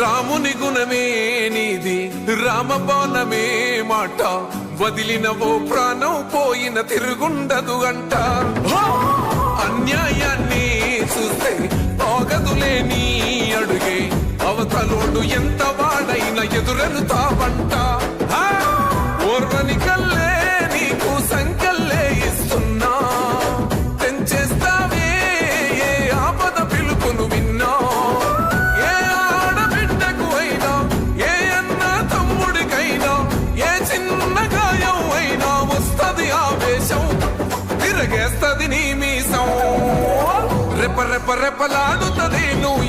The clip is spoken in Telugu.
రాముని గుణమే నీది రామబాణమే మాట. వదిలిన ఓ ప్రాణం పోయిన తిరుగుండదు అంట. అన్యాయాన్ని చూస్తే ఆగదులే నీ అడుగే. అవతలోడు ఎంత వాడైన ఎదురను తావంట ఓర్వని కల్లే నీకు సంకల్లే ఇస్తున్నా. తెంచేస్తావే ఏ ఆపద పిలుపును విన్నా. రెప రెప రెపలాడుతది నువ్వు